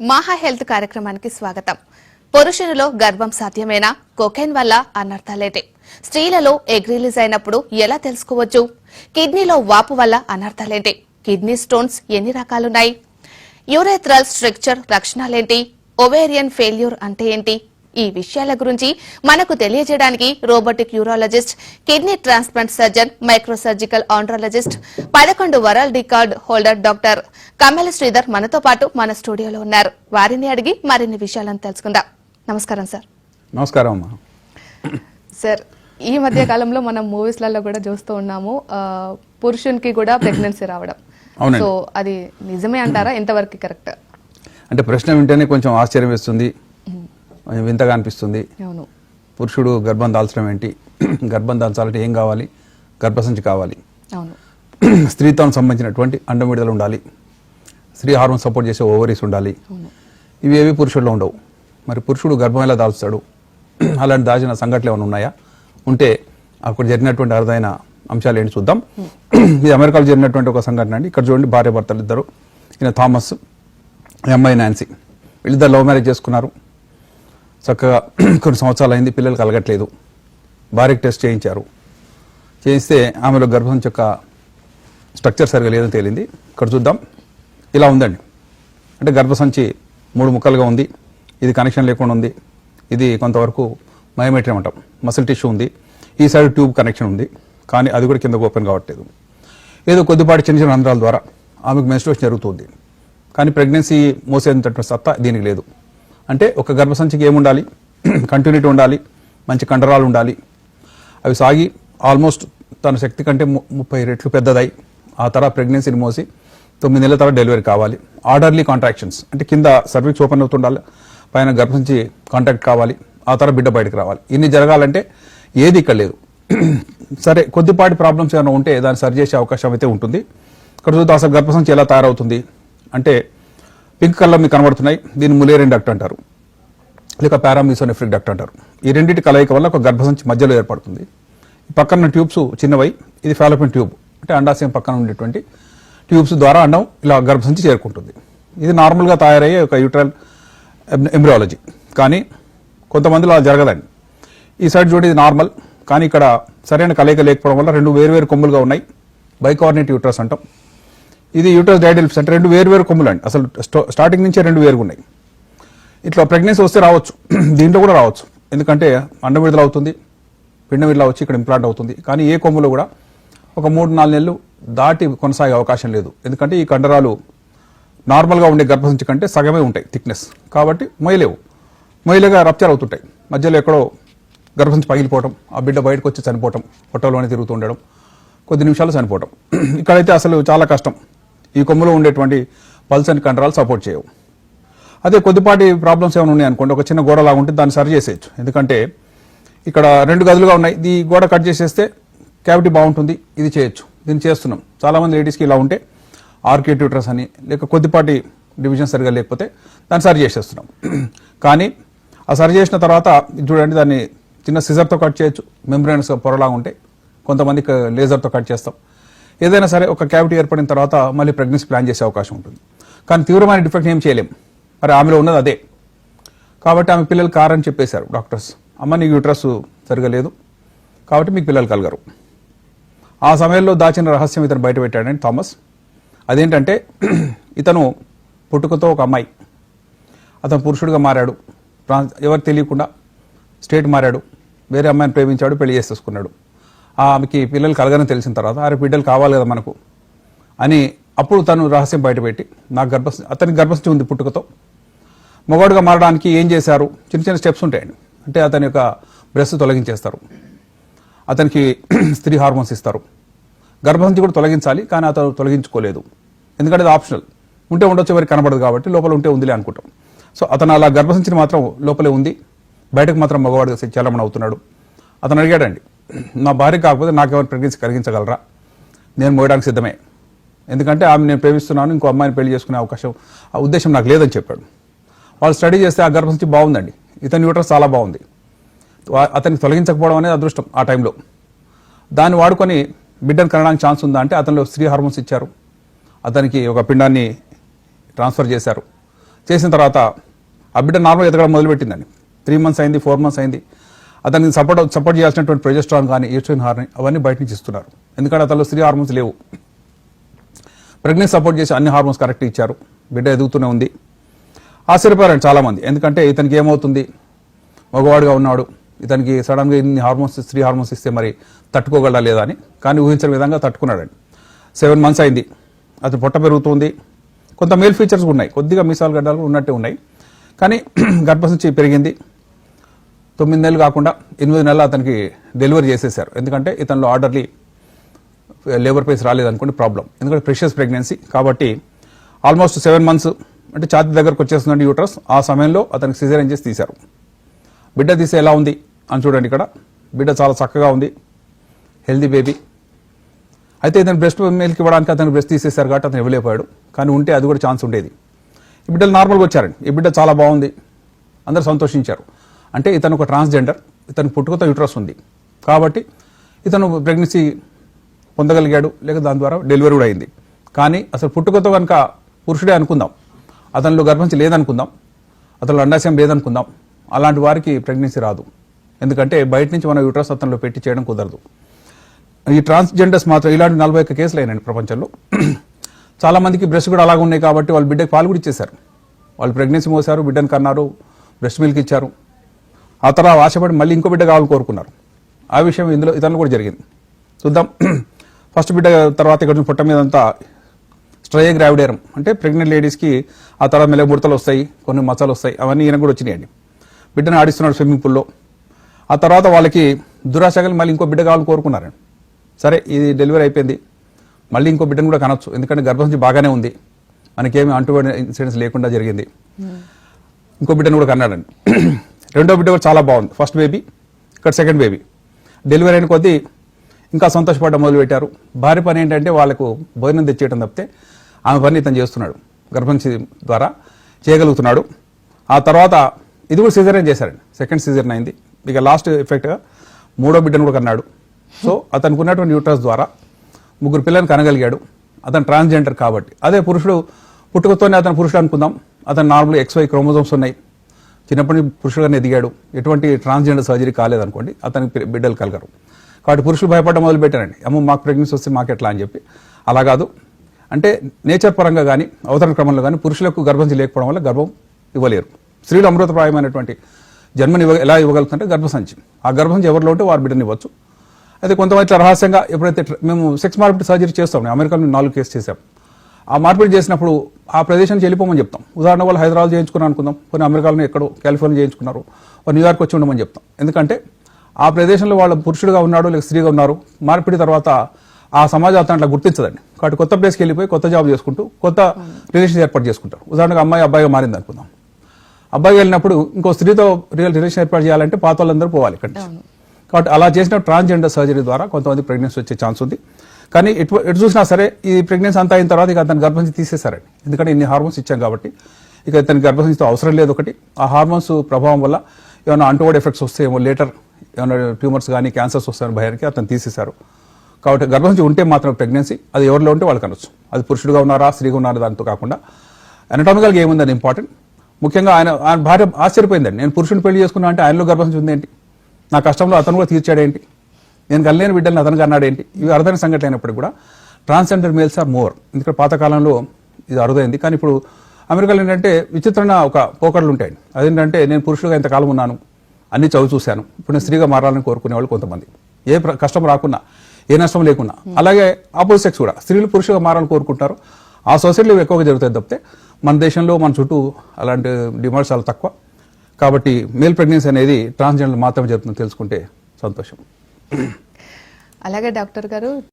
మహా హెల్త్ కార్యక్రమానికి స్వాగతం. పురుషునిలో గర్భం సాధ్యమేనా? కొకైన్ వల్ల అనర్థాలేంటి? స్త్రీలలో ఎగ్ రిలీజ్ అయినప్పుడు ఎలా తెలుసుకోవచ్చు? కిడ్నీలో వాపు వల్ల అనర్థాలేంటి? కిడ్నీ స్టోన్స్ ఎన్ని రకాలున్నాయి? యూరేథ్రల్ స్ట్రక్చర్ లక్షణాలేంటి? ఒవేరియన్ ఫెయిల్యూర్ అంటే ఏంటి? ఈ విషయాల గురించి మనకు తెలియజేయడానికి robotic urologist kidney transplant surgeon microsurgical andrologist పదకొండు world record holder doctor Kammela Sridhar మనతో పాటు మన స్టూడియోలో ఉన్నారు. వారిని అడిగి మరిన్ని విషయాలను తెలుసుకుందాం. నమస్కారం సార్. నమస్కారం సార్ ఈ మధ్య కాలంలో మనం మూవీస్లలో కూడా చూస్తూ ఉన్నాము. పురుషునికి కూడా ప్రెగ్నెన్సీ రావడం. సో అది నిజమే అంటారా? ఎంతవరకు కరెక్ట్? అంటే ప్రశ్న వింటేనే కొంచెం ఆశ్చర్యం వేస్తుంది. వింతగా అనిపిస్తుంది. పురుషుడు గర్భం దాల్చడం ఏంటి? గర్భం దాల్చాలంటే ఏం కావాలి? గర్భసంచి కావాలి. స్త్రీతో సంబంధించినటువంటి అండం విడుదల ఉండాలి. స్త్రీ హార్మోన్ సపోర్ట్ చేసే ఓవరీస్ ఉండాలి. ఇవి ఏవి పురుషుల్లో ఉండవు. మరి పురుషుడు గర్భం ఎలా దాల్చుతాడు? అలాంటి దాచిన సంఘటనలు ఏమైనా ఉన్నాయా? ఉంటే అక్కడ జరిగినటువంటి అరుదైన అంశాలు ఏంటి చూద్దాం. ఇది అమెరికాలో జరిగినటువంటి ఒక సంఘటన అండి. ఇక్కడ చూడండి భార్య భర్తలు ఇద్దరు. ఈయన థామస్ అమ్మాయి నాన్సీ. వీళ్ళిద్దరు లవ్ మ్యారేజ్ చేసుకున్నారు. చక్కగా కొన్ని సంవత్సరాలు అయింది పిల్లలు కలగట్లేదు. భార్యకి టెస్ట్ చేయించారు. చేయిస్తే ఆమెలో గర్భం యొక్క స్ట్రక్చర్ సరిగా లేదని తేలింది. ఇక్కడ చూద్దాం. ఇలా ఉందండి. అంటే గర్భసంచి మూడు ముక్కలుగా ఉంది. ఇది కనెక్షన్ లేకుండా ఉంది. ఇది కొంతవరకు మయోమెట్రీ అంటాం. మసిల్ టిష్యూ ఉంది. ఈ సైడ్ ట్యూబ్ కనెక్షన్ ఉంది. కానీ అది కూడా కిందకు ఓపెన్ కావట్లేదు. ఏదో కొద్దిపాటి చిన్న చిన్న రంధ్రాల ద్వారా ఆమెకు మెన్స్ట్రేషన్ జరుగుతుంది. కానీ ప్రెగ్నెన్సీ మోసేంతటి సత్తా దీనికి లేదు. అంటే ఒక గర్భసంచికి ఏముండాలి? కంటిన్యూటీ ఉండాలి మంచి కండరాలు ఉండాలి. అవి సాగి ఆల్మోస్ట్ తన శక్తి కంటే ము- ముప్పై రెట్లు పెద్దదై ఆ తర్వాత ప్రెగ్నెన్సీని మోసి తొమ్మిది నెలల తర్వాత డెలివరీ కావాలి. ఆర్డర్లీ కాంట్రాక్షన్స్ అంటే కింద సర్వీక్స్ ఓపెన్ అవుతుండాలి పైన గర్భసంచి కాంటాక్ట్ కావాలి ఆ తర్వాత బిడ్డ బయటకు రావాలి. ఇన్ని జరగాలంటే ఏది ఇక్కడ లేదు. సరే కొద్దిపాటి ప్రాబ్లమ్స్ ఏమైనా ఉంటే దాన్ని సరి చేసే అవకాశం అయితే ఉంటుంది. ఇక్కడ చూద్దాం అసలు గర్భసంచి ఎలా తయారవుతుంది? అంటే పింక్ కలర్ మీకు కనబడుతున్నాయి. దీన్ని ములేరియన్ డక్ట్ అంటారు. లేక పారామిసోనెఫ్రిక్ డక్ట్ అంటారు. ఈ రెండింటి కలయిక వల్ల ఒక గర్భసంచి మధ్యలో ఏర్పడుతుంది. ఈ పక్కన ట్యూబ్స్ చిన్నవై ఇది ఫాలోపిన్ ట్యూబ్ అంటే అండాశయం పక్కన ఉండేటువంటి ట్యూబ్స్ ద్వారా అండం ఇలా గర్భసంచి చేరుకుంటుంది. ఇది నార్మల్గా తయారయ్యే ఒక యూట్రల్ ఎంబ్రియాలజీ. కానీ కొంతమందిలో అలా జరగదండి. ఈ సైడ్ చూడండి ఇది నార్మల్. కానీ ఇక్కడ సరైన కలయిక లేకపోవడం వల్ల రెండు వేరు వేరు కొమ్ములుగా ఉన్నాయి. బైకార్నేట్ యూట్రస్ అంటాం. ఇది యూటర్స్ డైడెల్ఫ్స్ అంటే రెండు వేరు కొమ్ములు అండి అసలు స్టార్టింగ్ నుంచే రెండు వేరుగా ఉన్నాయి ఇట్లా ప్రెగ్నెన్సీ వస్తే రావచ్చు. దీంట్లో కూడా రావచ్చు. ఎందుకంటే అండం విడుదల అవుతుంది పిండం విడుదల వచ్చి ఇక్కడ ఇంప్లాంట్ అవుతుంది. కానీ ఏ కొమ్ములో కూడా ఒక మూడు నాలుగు నెలలు దాటి కొనసాగే అవకాశం లేదు. ఎందుకంటే ఈ కండరాలు నార్మల్గా ఉండే గర్భసంచి కంటే సగమే ఉంటాయి థిక్నెస్. కాబట్టి మొయలేవు మొయ్యలేగా రప్చర్ అవుతుంటాయి. మధ్యలో ఎక్కడో గర్భసంచి పగిలిపోవటం ఆ బిడ్డ బయటకు వచ్చి చనిపోవటం పొట్టలోనే తిరుగుతూ ఉండడం కొద్ది నిమిషాలు చనిపోవటం. ఇక్కడైతే అసలు చాలా కష్టం. ఈ కొమ్ములో ఉండేటువంటి పల్స్ అండ్ కండరాలు సపోర్ట్ చేయవు. అదే కొద్దిపాటి ప్రాబ్లమ్స్ ఏమైనా ఉన్నాయి అనుకోండి ఒక చిన్న గోడలాగా ఉంటే దాన్ని సరి చేసేయచ్చు. ఎందుకంటే ఇక్కడ రెండు గదులుగా ఉన్నాయి. ఈ గోడ కట్ చేసేస్తే క్యావిటీ బాగుంటుంది ఇది చేయొచ్చు. దీన్ని చేస్తున్నాం. చాలామంది లేడీస్కి ఇలా ఉంటే ఆర్కే ట్యూటర్స్ అని లేక కొద్దిపాటి డివిజన్ సరిగా లేకపోతే దాన్ని సరి చేసేస్తున్నాం. కానీ ఆ సరి చేసిన తర్వాత చూడండి దాన్ని చిన్న సిజర్తో కట్ చేయొచ్చు. మెంబ్రెన్స్ పొరలాగా ఉంటే కొంతమంది లేజర్తో కట్ చేస్తాం. ఏదైనా సరే ఒక క్యావిటీ ఏర్పడిన తర్వాత మళ్ళీ ప్రెగ్నెన్సీ ప్లాన్ చేసే అవకాశం ఉంటుంది. కానీ తీవ్రమైన డిఫెక్ట్ ఏం చేయలేం. మరి ఆమెలో ఉన్నది అదే. కాబట్టి ఆమె పిల్లలు కారని చెప్పేశారు డాక్టర్స్. అమ్మ నీకు యూట్రస్ సరిగా లేదు. కాబట్టి మీకు పిల్లలు కలగరు. ఆ సమయంలో దాచిన రహస్యం ఇతను బయట పెట్టాడండి థామస్. అదేంటంటే ఇతను పుట్టుకతో ఒక అమ్మాయి. అతను పురుషుడిగా మారాడు. ఎవరు తెలియకుండా స్టేట్ మారాడు. వేరే అమ్మాయిని ప్రేమించాడు పెళ్ళి చేసేసుకున్నాడు. ఆమెకి పిల్లలు కలగని తెలిసిన తర్వాత అరే బిడ్డలు కావాలి కదా మనకు అని అప్పుడు తను రహస్యం బయటపెట్టి నాకు గర్భ అతనికి గర్భస్థి ఉంది పుట్టుకతో. మగవాడుగా మారడానికి ఏం చేశారు? చిన్న చిన్న స్టెప్స్ ఉంటాయండి అంటే అతని యొక్క బ్రెస్ట్ తొలగించేస్తారు. అతనికి స్త్రీ హార్మోన్స్ ఇస్తారు. గర్భసంచి కూడా తొలగించాలి కానీ అతను తొలగించుకోలేదు. ఎందుకంటే అది ఆప్షనల్. ఉంటే ఉండొచ్చు ఎవరికి కనబడదు కాబట్టి లోపల ఉంటే ఉందిలే అనుకుంటాం. సో అతను అలా గర్భసంచిని మాత్రం లోపలే ఉంది. బయటకు మాత్రం మగవాడిగా చలమణ అవుతున్నాడు అతను అడిగాడండి నా భార్య కాకపోతే నాకేమైనా ప్రెగ్నెన్సీ కలిగించగలరా నేను మోయడానికి సిద్ధమే. ఎందుకంటే ఆమె నేను ప్రేమిస్తున్నాను ఇంకో అమ్మాయిని పెళ్ళి చేసుకునే అవకాశం ఆ ఉద్దేశం నాకు లేదని చెప్పాడు. వాళ్ళు స్టడీ చేస్తే ఆ గర్భసంచి బాగుందండి. ఇతని యూట్రస్ చాలా బాగుంది. అతన్ని అతనికి తొలగించకపోవడం అనేది అదృష్టం ఆ టైంలో. దాన్ని వాడుకొని బిడ్డను కనడానికి ఛాన్స్ ఉందా అంటే అతనిలో స్త్రీ హార్మోన్స్ ఇచ్చారు. అతనికి ఒక పిండాన్ని ట్రాన్స్ఫర్ చేశారు. చేసిన తర్వాత ఆ బిడ్డ నార్మల్ ఎదగడం మొదలుపెట్టిందండి. త్రీ మంత్స్ అయింది ఫోర్ మంత్స్ అయింది. అతనికి సపోర్ట్ సపోర్ట్ చేయాల్సినటువంటి ప్రొజెస్ట్రాన్ కానీ ఈస్ట్రోన్ హార్ని అవన్నీ బయట నుంచి ఇస్తున్నారు. ఎందుకంటే అతను స్త్రీ హార్మోన్స్ లేవు. ప్రెగ్నెన్సీ సపోర్ట్ చేసి అన్ని హార్మోన్స్ కరెక్ట్ ఇచ్చారు. బిడ్డ ఎదుగుతూనే ఉంది. ఆశ్చర్యపోయారండి చాలామంది. ఎందుకంటే ఇతనికి ఏమవుతుంది? మగవాడుగా ఉన్నాడు. ఇతనికి సడన్గా ఇన్ని హార్మోన్స్ స్త్రీ హార్మోన్స్ ఇస్తే మరి తట్టుకోగలడా లేదా అని. కానీ ఊహించిన విధంగా తట్టుకున్నాడండి. సెవెన్ మంత్స్ అయింది. అతను పొట్ట పెరుగుతుంది. కొంత మేల్ ఫీచర్స్ ఉన్నాయి. కొద్దిగా మీసాలు గడ్డలు ఉన్నట్టే ఉన్నాయి. కానీ గర్భసంచి పెరిగింది. తొమ్మిది నెలలు కాకుండా ఎనిమిది నెలలు అతనికి డెలివరీ చేసేసారు ఎందుకంటే ఇతనిలో ఆర్డర్లీ లేబర్ పేస్ రాలేదనుకోండి ప్రాబ్లం. ఎందుకంటే ప్రెషియస్ ప్రెగ్నెన్సీ కాబట్టి ఆల్మోస్ట్ సెవెన్ మంత్స్ అంటే ఛాతి దగ్గరకు వచ్చేస్తుందండి యూట్రస్. ఆ సమయంలో అతనికి సిజరేం చేసి తీశారు. బిడ్డ తీసే ఎలా ఉంది అని చూడండి ఇక్కడ. బిడ్డ చాలా చక్కగా ఉంది. Healthy baby. అయితే ఇతను బ్రెస్ట్ మిల్క్ ఇవ్వడానికి అతను బ్రెస్ట్ తీసేశారు కాబట్టి అతను ఇవ్వలేకపోయాడు. కానీ ఉంటే అది కూడా ఛాన్స్ ఉండేది. ఈ బిడ్డలు నార్మల్గా వచ్చారండి. ఈ బిడ్డ చాలా బాగుంది. అందరూ సంతోషించారు. అంటే ఇతను ఒక ట్రాన్స్జెండర్ ఇతను పుట్టుకతో యూట్రస్ ఉంది. కాబట్టి ఇతను ప్రెగ్నెన్సీ పొందగలిగాడు లేక దాని ద్వారా డెలివరీ కూడా అయింది. కానీ అసలు పుట్టుకతో కనుక పురుషుడే అనుకుందాం అతనిలో గర్భించి లేదనుకుందాం అతనిలో అండాశయం లేదనుకుందాం అలాంటి వారికి ప్రెగ్నెన్సీ రాదు. ఎందుకంటే బయట నుంచి మన యూట్రస్ అతనిలో పెట్టి చేయడం కుదరదు. ఈ ట్రాన్స్జెండర్స్ మాత్రం ఇలాంటి నలభై ఒక్క కేసులు అయినాయండి ప్రపంచంలో. చాలామందికి బ్రెస్ట్ కూడా అలాగ ఉన్నాయి కాబట్టి వాళ్ళు బిడ్డకి పాలు కూడా ఇచ్చేశారు. వాళ్ళు ప్రెగ్నెన్సీ మోసారు బిడ్డను కన్నారు బ్రెస్ట్ మిల్క్ ఇచ్చారు. ఆ తర్వాత ఆశపడి మళ్ళీ ఇంకో బిడ్డ కావాలని కోరుకున్నారు. ఆ విషయం ఇందులో ఇతరులు కూడా జరిగింది. చూద్దాం. ఫస్ట్ బిడ్డ తర్వాత ఇక్కడ నుంచి పుట్ట మీద అంతా స్ట్రయ గ్రావిడేరం అంటే ప్రెగ్నెంట్ లేడీస్కి ఆ తర్వాత మెల్ల ముడతలు వస్తాయి కొన్ని మచ్చలు వస్తాయి అవన్నీ ఈయన కూడా వచ్చినాయండి. బిడ్డను ఆడిస్తున్నాడు స్విమ్మింగ్ పూల్లో. ఆ తర్వాత వాళ్ళకి దురాశగలు మళ్ళీ ఇంకో బిడ్డ కావాలని కోరుకున్నారండి. సరే ఇది డెలివరీ అయిపోయింది. మళ్ళీ ఇంకో బిడ్డను కూడా కనొచ్చు. ఎందుకంటే గర్భసంచి బాగానే ఉంది. మనకేమి అంటుబడి ఇన్సిడెంట్స్ లేకుండా జరిగింది. ఇంకో బిడ్డను కూడా కన్నాడండి. రెండో బిడ్డ కూడా చాలా బాగుంది. ఫస్ట్ బేబీ ఇక్కడ సెకండ్ బేబీ డెలివరీ అయిన కొద్దీ ఇంకా సంతోషపడడం మొదలుపెట్టారు. భార్య పని ఏంటంటే వాళ్ళకు భోజనం తెచ్చేయడం తప్పితే ఆమె పని ఇతను చేస్తున్నాడు. గర్భంశి ద్వారా చేయగలుగుతున్నాడు. ఆ తర్వాత ఇది కూడా సిజరేన్ చేశారండి. సెకండ్ సిజరేన్ అయింది. ఇక లాస్ట్ ఎఫెక్ట్గా మూడో బిడ్డను కూడా కన్నాడు. సో అతనికి ఉన్నటువంటి యూట్రస్ ద్వారా ముగ్గురు పిల్లల్ని కనగలిగాడు. అతను ట్రాన్స్జెండర్ కాబట్టి. అదే పురుషుడు పుట్టుకతోనే అతను పురుషుడు అనుకుందాం. అతను నార్మల్ ఎక్స్వై క్రోమోజోమ్స్ ఉన్నాయి. చిన్నప్పటి నుంచి పురుషుడుగానే ఎదిగాడు. ఎటువంటి ట్రాన్స్జెండర్ సర్జరీ కాలేదనుకోండి అతనికి బిడ్డలు కలగరు. కాబట్టి పురుషులు భయపడడం మొదలుపెట్టారండి. అమ్మ మాకు ప్రెగ్నెన్సీ వస్తే మాకు ఎట్లా అని చెప్పి. అలా కాదు. అంటే నేచర్ పరంగా కానీ అవతరణ క్రమంలో కానీ పురుషులకు గర్భంచి లేకపోవడం వల్ల గర్భం ఇవ్వలేరు. స్త్రీలు అమృతప్రాయమైనటువంటి జన్మని ఇవ్వ ఎలా ఇవ్వగలుగుతుంటే గర్భసంచి. ఆ గర్భసంచి ఎవరిలో ఉంటే వారు బిడ్డని ఇవ్వచ్చు. అయితే కొంతమంది ఇట్లా రహస్యంగా ఎప్పుడైతే మేము సెక్స్ మార్పిడి సర్జరీ చేస్తాం అమెరికాలో నాలుగు కేసు చేసాం ఆ మార్పిడి చేసినప్పుడు ఆ ప్రదేశానికి వెళ్ళిపోమని చెప్తాం. ఉదాహరణ వాళ్ళు హైదరాబాద్ చేయించుకున్నాను అనుకుందాం. కొన్ని అమెరికాలో ఎక్కడో కాలిఫోర్నియా చేయించుకున్నారు. వాళ్ళు న్యూయార్క్ వచ్చి ఉండమని చెప్తాం. ఎందుకంటే ఆ ప్రదేశంలో వాళ్ళు పురుషుడుగా ఉన్నాడు లేక స్త్రీగా ఉన్నారు మార్పిడి తర్వాత ఆ సమాజం అతను అట్లా గుర్తించదండి. కాబట్టి కొత్త ప్లేస్కి వెళ్ళిపోయి కొత్త జాబ్ చేసుకుంటూ కొత్త రిలేషన్ ఏర్పాటు చేసుకుంటారు. ఉదాహరణకు అమ్మాయి అబ్బాయిగా మారింది అనుకుందాం. అబ్బాయి వెళ్ళినప్పుడు ఇంకో స్త్రీతో రియల్ రిలేషన్ ఏర్పాటు చేయాలంటే పాత వాళ్ళందరూ పోవాలి ఇక్కడి కాబట్టి అలా చేసిన ట్రాన్స్జెండర్ సర్జరీ ద్వారా కొంతమంది ప్రెగ్నెన్సీ వచ్చే ఛాన్స్ ఉంది. కానీ ఎటు ఎటు చూసినా సరే ఈ ప్రెగ్నెన్సీ అంతా అయిన తర్వాత ఇక అతని గర్భంచి తీసేశారండి. ఎందుకంటే ఇన్ని హార్మోన్స్ ఇచ్చాం కాబట్టి ఇక ఇతని గర్భసంచితో అవసరం లేదు ఒకటి. ఆ హార్మోన్స్ ప్రభావం వల్ల ఏమైనా అంటువర్డ్ ఎఫెక్ట్స్ వస్తాయేమో లేటర్ ఏమైనా ట్యూమర్స్ కానీ క్యాన్సర్స్ వస్తాయని భయానికి అతను తీసేశారు. కాబట్టి గర్భసంచి ఉంటే మాత్రం ప్రెగ్నెన్సీ అది ఎవరిలో ఉంటే వాళ్ళకి అనొచ్చు. అది పురుషుడుగా ఉన్నారా స్త్రీగా ఉన్నారా దాంతో కాకుండా. అనటామికల్గా ఏముందని ఇంపార్టెంట్ ముఖ్యంగా ఆయన ఆయన భార్య ఆశ్చర్యపోయిందండి. నేను పురుషుని పెళ్ళి చేసుకున్నా అంటే ఆయనలో గర్భసంచి ఉందేంటి? నా కష్టంలో అతను కూడా తీర్చాడేంటి? నేను కనలేని బిడ్డల్ని అన్నాడు అన్నాడేంటి ఇవి అరుదైన సంఘటన అయినప్పుడు కూడా ట్రాన్స్జెండర్ మేల్స్ ఆర్ మోర్ ఎందుకంటే పాతకాలంలో ఇది అరుదైంది. కానీ ఇప్పుడు అమెరికాలో ఏంటంటే విచిత్రమైన ఒక పోకడలు ఉంటాయి అదేంటంటే నేను పురుషుడుగా ఇంతకాలం ఉన్నాను అన్ని చదువు చూశాను ఇప్పుడు నేను స్త్రీగా మారాలని కోరుకునే వాళ్ళు కొంతమంది. ఏ కష్టం రాకున్నా ఏ నష్టం లేకున్నా. అలాగే ఆపోజిట్ సెక్స్ కూడా. స్త్రీలు పురుషుగా మారాలని కోరుకుంటారు ఆ సొసైటీలో ఎక్కువగా జరుగుతాయి తప్పితే మన దేశంలో మన చుట్టూ అలాంటి డిమాండ్స్ చాలా తక్కువ. కాబట్టి మేల్ ప్రెగ్నెన్సీ అనేది ట్రాన్స్జెండర్ మాత్రమే జరుగుతుంది తెలుసుకుంటే సంతోషం. అలాగే డాక్టర్ గారు